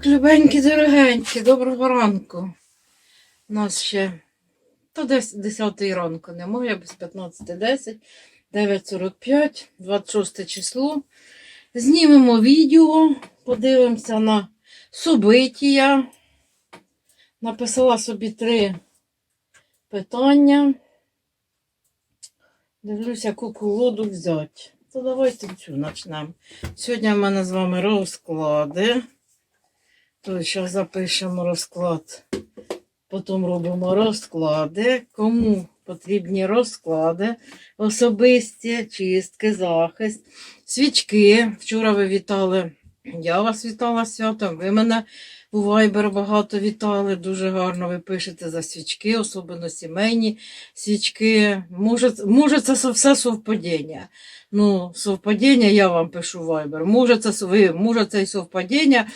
Так, любенькі, дорогенькі, доброго ранку. У нас ще то десь 10 ранку немає, без 15.10, 9.45, 26 число. Знімемо відео, подивимося на события. Написала собі три питання. Дивлюся, яку колоду взяти. То давайте цю почнемо. Сьогодні в мене з вами розклади. То зараз запишемо розклад. Потім робимо розклади. Кому потрібні розклади, особисті, чистки, захист, свічки. Вчора ви вітали. Я вас вітала святом. Ви мене у Viber багато вітали. Дуже гарно ви пишете за свічки, особливо сімейні свічки. Може, може це все совпадіння. Ну, совпадіння я вам пишу в Viber. Може, це ви, може, це і совпадіння.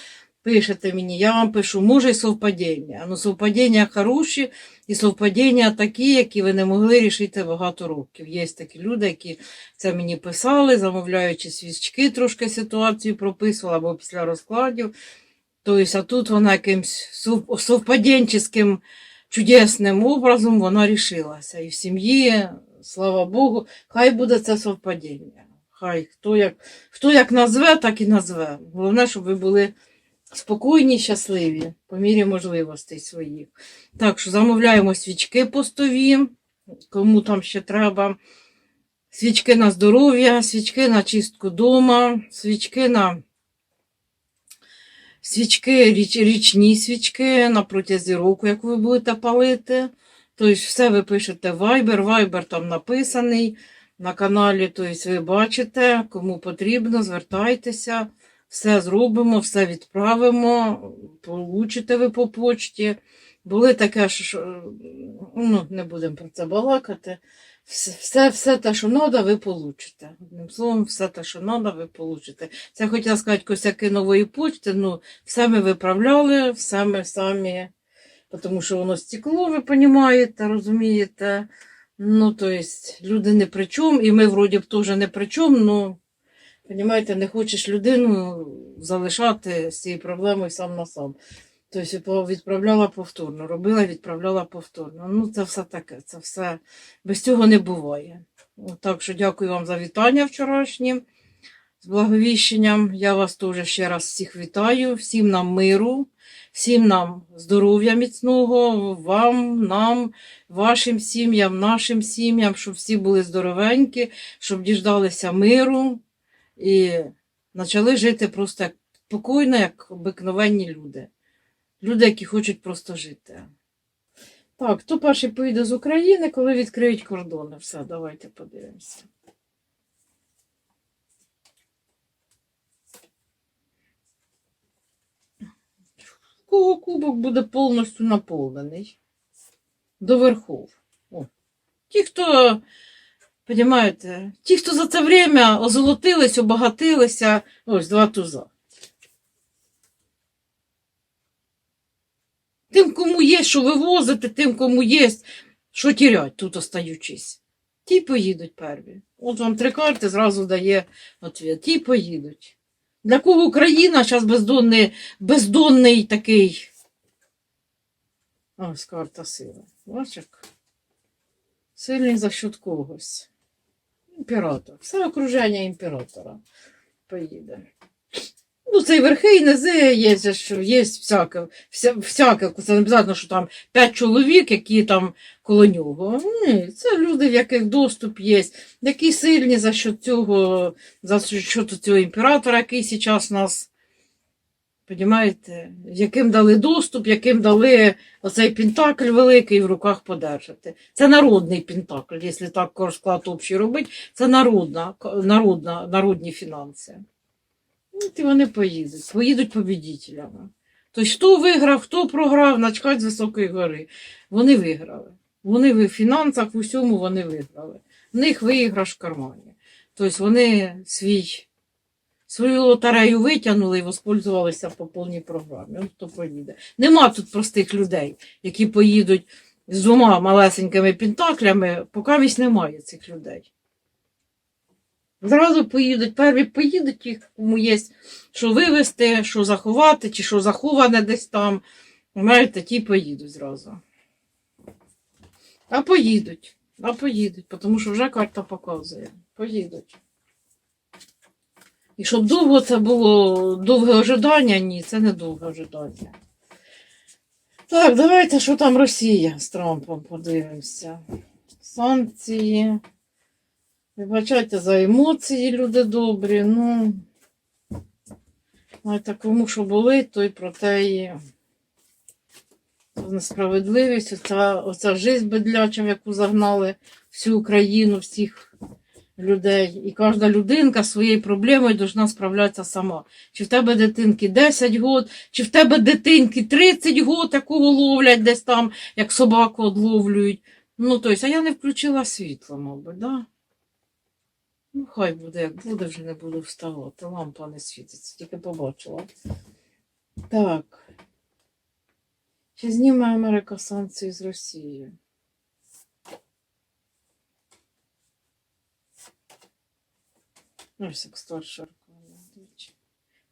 Пишете мені, я вам пишу, може і совпадіння. Ну, совпадіння хороші і совпадіння такі, які ви не могли рішити багато років. Є такі люди, які це мені писали, замовляючи свічки, трошки ситуацію прописували або після розкладів. Тобто, а тут вона якимсь сов- совпадінческим чудесним образом вона рішилася. І в сім'ї, слава Богу, хай буде це совпадіння. Хай хто як, хто як назве, так і назве. Головне, щоб ви були спокійні, щасливі, по мірі можливостей своїх. Так що замовляємо свічки постові, кому там ще треба. Свічки на здоров'я, свічки на чистку дома, свічки на свічки, річ, річні свічки на протязі року, як ви будете палити. Тобто все ви пишете в Viber, Viber там написаний на каналі, тобто ви бачите, кому потрібно, звертайтеся, все зробимо, все відправимо, получите ви по почті. Були таке, що ну, не будемо про це балакати. Все, все, те, що треба, ви получите. Одним словом, все те, що треба, ви получите. Це хотіла сказати косяки нової почти, ну, все ми виправляли, все ми самі, тому що воно стекло, ви розумієте, розумієте. Ну, то люди не при чому, і ми вроді б теж не при чому, ну, розумієте, не хочеш людину залишати з цією проблемою сам на сам. Тобто відправляла повторно, робила, відправляла повторно. Ну, це все таке, це все без цього не буває. Так що дякую вам за вітання вчорашні. З благовіщенням. Я вас теж ще раз всіх вітаю, всім нам миру, всім нам здоров'я міцного, вам, нам, вашим сім'ям, нашим сім'ям, щоб всі були здоровенькі, щоб діждалися миру і почали жити просто як спокійно, як обикновенні люди. Люди, які хочуть просто жити. Так, хто перший поїде з України, коли відкриють кордони? Все, давайте подивимося. Кого кубок буде повністю наповнений? До верхов. О. Ті, хто, розумієте, ті, хто за це время озолотились, обагатилися, ось два туза. Тим, кому є, що вивозити, тим, кому є, що тірять, тут остаючись. Ті поїдуть перві. От вам три карти зразу дає ответ. Ті поїдуть. Для кого Україна зараз бездонний, бездонний такий. Ось карта сили. Бачиш? Сильний за счет когось. Імператор. Все окруження імператора поїде. Ну, це і верхи, і низи є, що є всяке, вся, всяке, це не обов'язково, що там п'ять чоловік, які там коло нього. Ні, це люди, в яких доступ є, які сильні за що цього, за що цього імператора, який зараз нас, розумієте, яким дали доступ, яким дали оцей пентакль великий в руках подержати. Це народний пентакль, якщо так розклад общий робить, це народна, народна, народні фінанси. І вони поїдуть, поїдуть побідітелями. Тобто, хто виграв, хто програв, начкать з високої гори. Вони виграли. Вони в фінансах, в усьому вони виграли. В них виграш в кармані. Тобто вони свій, свою лотерею витягнули і воспользувалися по повній програмі. От хто поїде. Нема тут простих людей, які поїдуть з двома малесенькими пентаклями, поки вісь немає цих людей. Зразу поїдуть, перві поїдуть ті, кому є що вивезти, що заховати, чи що заховане десь там. Знаєте, ті поїдуть зразу. А поїдуть. А поїдуть, тому що вже карта показує. Поїдуть. І щоб довго це було довге ожидання, ні, це не довге ожидання. Так, давайте, що там Росія з Трампом подивимося. Санкції. Вибачайте за емоції, люди добрі. Ну, знаєте, кому що болить, той про те і несправедливість, оця, оця жизнь бедляча, в яку загнали всю Україну, всіх людей. І кожна людинка своєю проблемою повинна справлятися сама. Чи в тебе дитинки 10 год, чи в тебе дитинки 30 год, якого ловлять десь там, як собаку одловлюють. Ну, тобто, а я не включила світло, мабуть, да? Ну, хай буде, як буде, вже не буду вставати. Лампа не світиться, тільки побачила. Так. Чи зніме Америка санкції з Росії? Ось як старша.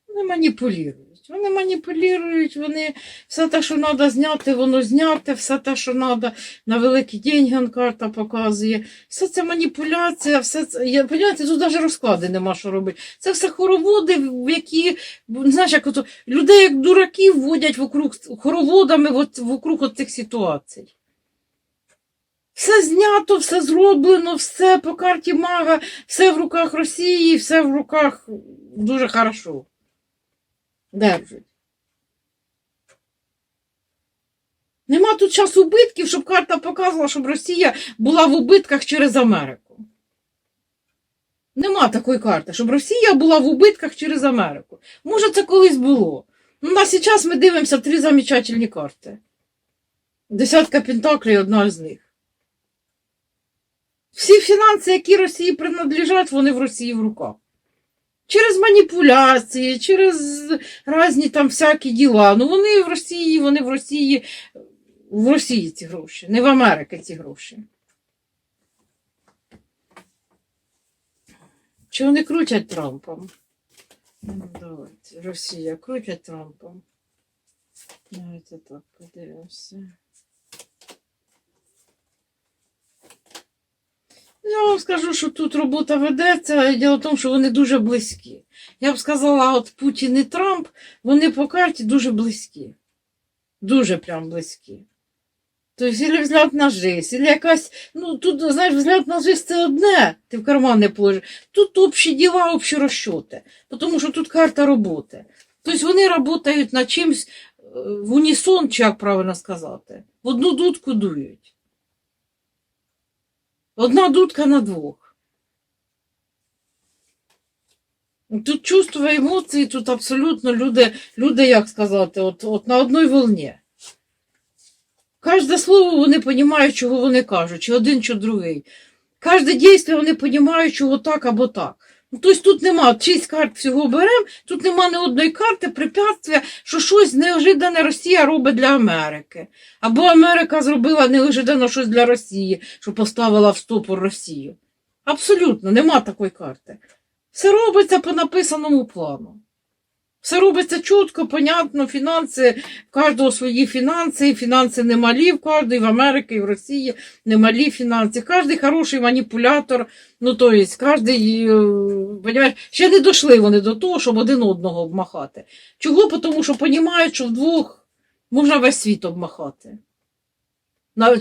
Вони маніпулюють. Вони маніпулюють, вони все те, що треба зняти, воно зняте, все те, що треба на великі деньги, карта показує. Все це маніпуляція, все це. Я, тут навіть розклади нема що робити. Це все хороводи, які, знаєш, як ото, людей як дураків водять вокруг, хороводами от, вокруг от цих ситуацій. Все знято, все зроблено, все по карті мага, все в руках Росії, все в руках дуже хорошо. Держать. Нема тут час убитків, щоб карта показувала, щоб Росія була в убитках через Америку. Нема такої карти, щоб Росія була в убитках через Америку. Може, це колись було. Ну, на зараз ми дивимося три замечательні карти. Десятка Пентаклей одна з них. Всі фінанси, які Росії принадлежать, вони в Росії в руках. Через маніпуляції, через різні там всякі діла. Ну вони в Росії, вони в Росії, в Росії ці гроші, не в Америці ці гроші. Чи вони крутять Трампом? Ну, давайте. Росія крутять Трампом. Давайте так подивимося. Я вам скажу, що тут робота ведеться. Діло в тому, що вони дуже близькі. Я б сказала, от Путін і Трамп, вони по карті дуже близькі. Дуже прям близькі. Тобто, або взгляд на жизнь, або якась, ну тут, знаєш, взгляд на жизнь це одне, ти в карман не положиш. Тут общі діла, общі розчоти, тому що тут карта роботи. Тобто вони працюють над чимось е, в унісон, чи як правильно сказати, в одну дудку дують. Одна дудка на двох. Тут чувство емоції, тут абсолютно люди, люди як сказати, от, от на одній волні. Кожне слово вони розуміють, чого вони кажуть, чи один, чи другий. Кожне дійство вони розуміють, чого так або так. Тобто тут нема шість карт всього беремо, тут нема ні одної карти препятствия, що щось неожидане Росія робить для Америки. Або Америка зробила неожидано щось для Росії, що поставила в стопор Росію. Абсолютно, нема такої карти. Все робиться по написаному плану. Все робиться чітко, понятно, фінанси, в кожного свої фінанси, фінанси немалі в кожної, в Америці, і в Росії немалі фінанси. Кожний хороший маніпулятор, ну то є, е, ще не дійшли вони до того, щоб один одного обмахати. Чого? Тому що розуміють, що вдвох можна весь світ обмахати.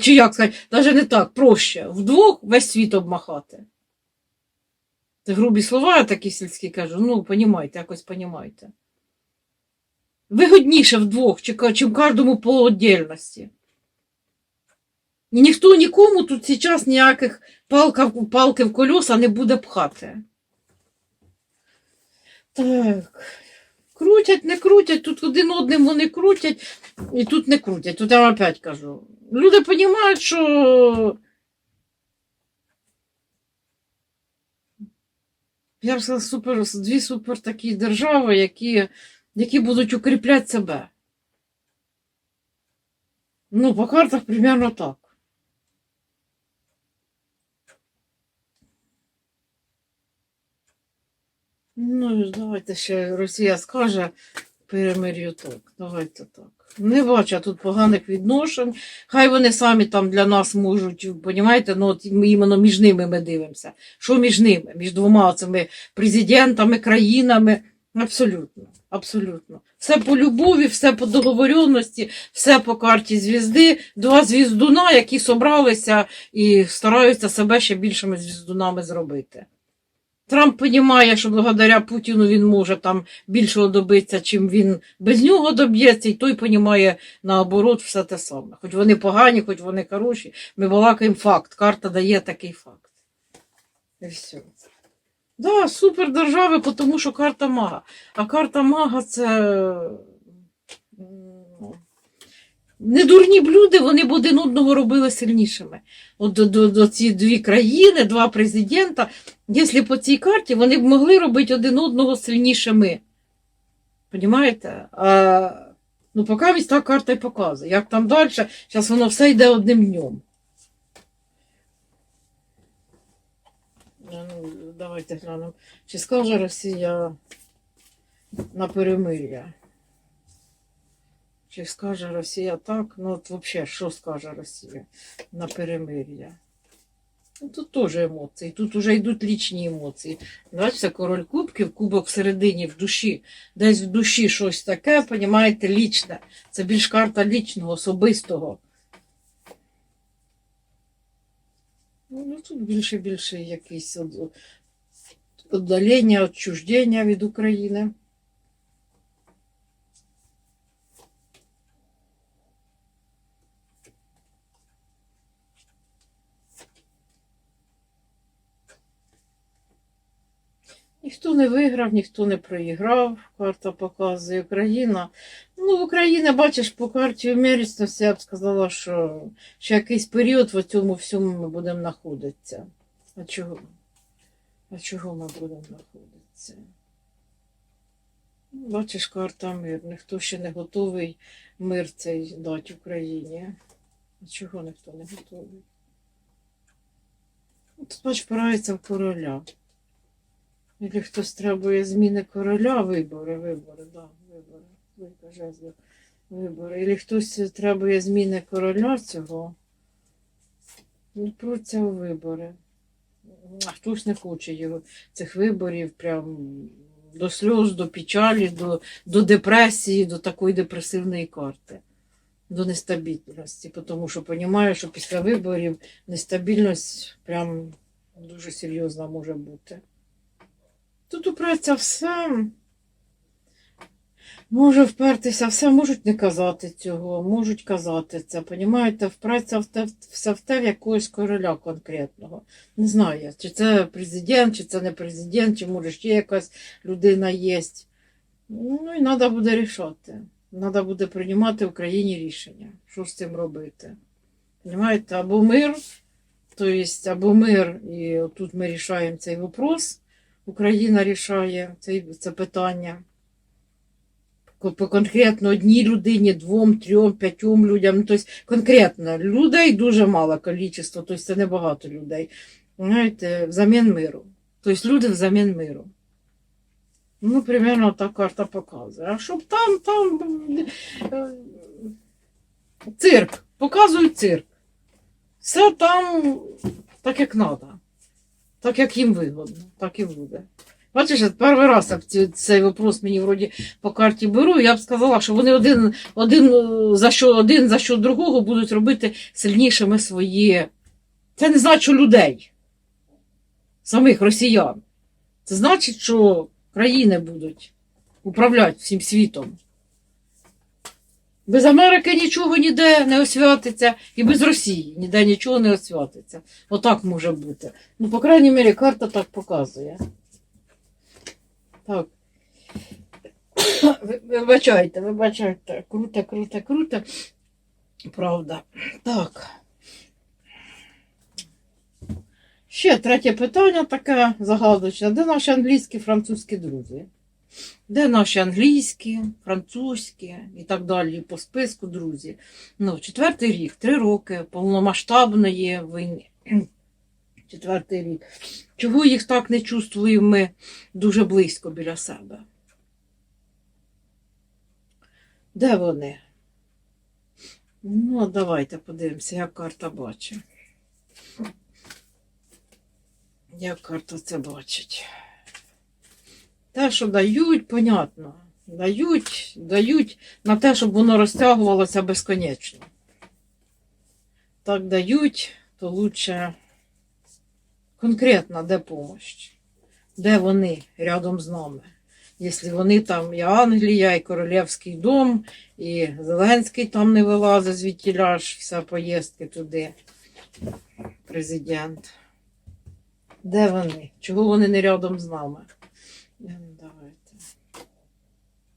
Чи як сказати, навіть не так, проще, вдвох весь світ обмахати. Це грубі слова, я такі сільські кажу, ну, понімайте, якось понімайте. Вигодніше вдвох, чим кожному по отдельності. І ніхто нікому тут зараз ніяких палка, в- палки в колеса не буде пхати. Так. Крутять, не крутять, тут один одним вони крутять, і тут не крутять. Тут я вам опять кажу. Люди розуміють, що. Я б сказала, супер, дві супер такі держави, які, які будуть укріпляти себе. Ну, по картах примерно так. Ну, давайте ще Росія скаже перемир'ю так. Давайте так. Не бачу тут поганих відношень. Хай вони самі там для нас можуть, понімаєте, ну от іменно між ними ми дивимося. Що між ними? Між двома цими президентами, країнами. Абсолютно, абсолютно. Все по любові, все по договоренності, все по карті звізди. Два звіздуна, які собралися і стараються себе ще більшими звіздунами зробити. Трамп розуміє, що благодаря Путіну він може там більшого добитися, чим він без нього доб'ється, і той розуміє наоборот все те саме. Хоч вони погані, хоч вони хороші, ми балакаємо факт. Карта дає такий факт. І все. Да, супер держави, тому що карта мага. А карта мага це. Не дурні б люди, вони б один одного робили сильнішими. От до, до, до ці дві країни, два президента, якщо по цій карті вони б могли робити один одного сильнішими. Понімаєте? А, ну, поки та карта й показує. Як там далі, зараз воно все йде одним днем. Ну, давайте глянемо. Чи скаже Росія на перемир'я? Чи скаже Росія так? Ну, от взагалі, що скаже Росія на перемир'я? Ну, тут теж емоції, тут вже йдуть лічні емоції. Бачите, король кубків, кубок всередині, в душі. Десь в душі щось таке, понімаєте, лічне. Це більш карта лічного, особистого. Ну, тут більше більше якісь віддалення, відчуждення від України. Ніхто не виграв, ніхто не проіграв. Карта показує Україна. Ну, в Україні, бачиш, по карті умірісності, я б сказала, що ще якийсь період в цьому всьому ми будемо знаходитися. А чого? А чого ми будемо знаходитися? Ну, Бачиш, карта мир. Ніхто ще не готовий мир цей дати Україні. А чого ніхто не готовий? Ну, Тут, бач, впирається в короля. Якщо хтось требує зміни короля, вибори, вибори, да, вибори, жезлів, вибори. Якщо хтось требує зміни короля цього, ну, пруться у вибори. Хтось не хоче його, цих виборів прям до сльоз, до печалі, до, до депресії, до такої депресивної карти, до нестабільності. Тому що розумію, що після виборів нестабільність прям дуже серйозна може бути. Тут упреться все. Може впертися, все можуть не казати цього, можуть казати це. Понімаєте, впреться в те, все в те в якогось короля конкретного. Не знаю, чи це президент, чи це не президент, чи може ще якась людина є. Ну і треба буде рішати. Треба буде приймати в країні рішення, що з цим робити. Понімаєте, або мир, то есть, або мир, і тут ми рішаємо цей вопрос. Україна рішає це, це питання. По конкретно одній людині, двом, трьом, п'ятьом людям. Ну, тобто конкретно людей дуже мало кількість, тобто це небагато людей. Знаєте, взамін миру. Тобто люди взамін миру. Ну, примерно так карта показує. А щоб там, там е, цирк, показують цирк. Все там так, як треба. Так, як їм вигодно, так і буде. Бачиш, перший раз цей вопрос мені вроді по карті беру, я б сказала, що вони один, один, е, за що, один за що другого будуть робити сильнішими свої. Це не значить, людей, самих росіян. Це значить, що країни будуть управляти всім світом. Без Америки нічого ніде не освятиться, і без Росії ніде нічого не освятиться. Отак може бути. Ну, по крайній мірі, карта так показує. Так. Ви- Вибачайте, вибачайте. Круто, круто, круто. Правда. Так. Ще третє питання таке загадочне. Де наші англійські французькі друзі? Де наші англійські, французькі і так далі по списку друзі? Ну, четвертий рік, три роки повномасштабної війни. 24 рік. Чого їх так не чувствуємо ми дуже близько біля себе? Де вони? Ну, давайте подивимося, як карта бачить. Як карта це бачить. Те, що дають, понятно. Дають, дають на те, щоб воно розтягувалося безконечно. Так дають, то лучше конкретно де помощь. Де вони рядом з нами. Якщо вони там і Англія, і Королівський дом, і Зеленський там не вилазить звідтіля ж вся поїздки туди. Президент. Де вони? Чого вони не рядом з нами? Е, Давайте.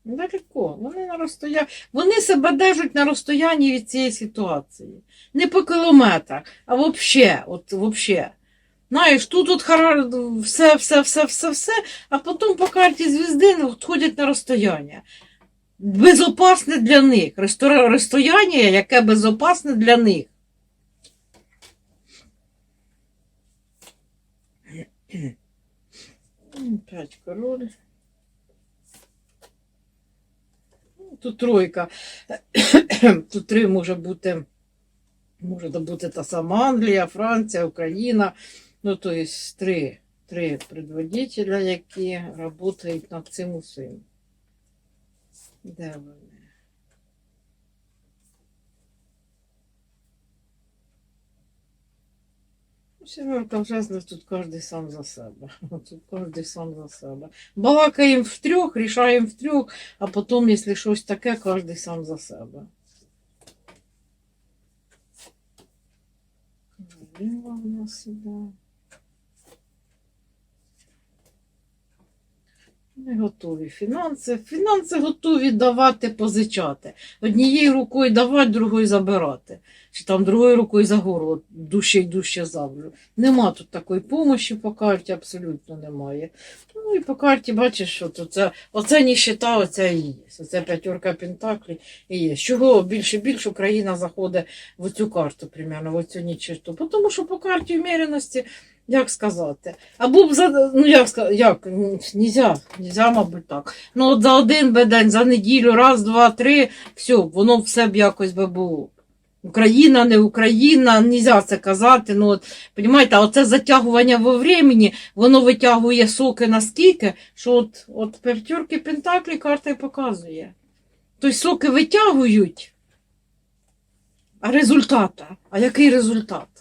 Далеко. Вони на розстоянні. Вони себе держать на розстоянні від цієї ситуації. Не по кілометрах, а взагалі. Знаєш, тут от хара... все, все, все, все, все, а потім по карті звізди ходять на розстояння. Безопасне для них. Розстояння, яке безопасне для них. П'ять король. Тут тройка. Тут три може бути. Може бути та сама Англія, Франція, Україна. Ну, то есть три, три предводителя, які працюють над цим усім. Де вони? Ну, Сімерка вже тут кожен сам за себе. Тут кожен сам за себе. Балакаємо втрьох, рішаємо втрьох, а потім, якщо щось таке, кожен сам за себе. Королева у нас іде. Не готові фінанси. Фінанси готові давати, позичати. Однією рукою давати, другою забирати. Чи там другою рукою за горло дужче й дужче завжу. Нема тут такої помощі по карті, абсолютно немає. Ну і по карті бачиш, що тут це, оце ніщита, оце і є. Оце п'ятерка пентаклів і є. Чого більше більше Україна заходить в цю карту, примерно, в цю нічиту. Тому що по карті вміреності, як сказати, або б за, ну як сказати, як, нельзя, нельзя, мабуть, так. Ну от за один би день, за неділю, раз, два, три, все, воно все б якось би було. Україна, не Україна, нельзя це казати. Ну, от, понімаєте, а оце затягування во времени, воно витягує соки наскільки, що от, от п'ятерки Пентаклі карта й показує. Тобто соки витягують, а результата? А який результат?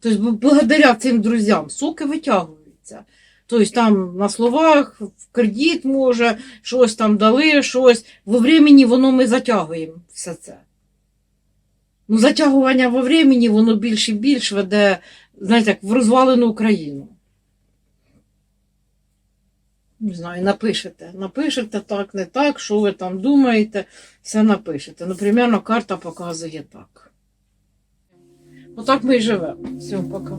Тобто, благодаря цим друзям соки витягуються. Тобто там на словах, в кредит може, щось там дали, щось. Во времени воно ми затягуємо все це. Ну, затягування во времени, воно більш і більш веде, знаєте, як в розвалену Україну. Не знаю, напишете. Напишете так, не так, що ви там думаєте, все напишете. Ну, примерно карта показує так. Отак ми і живемо. Всього пока.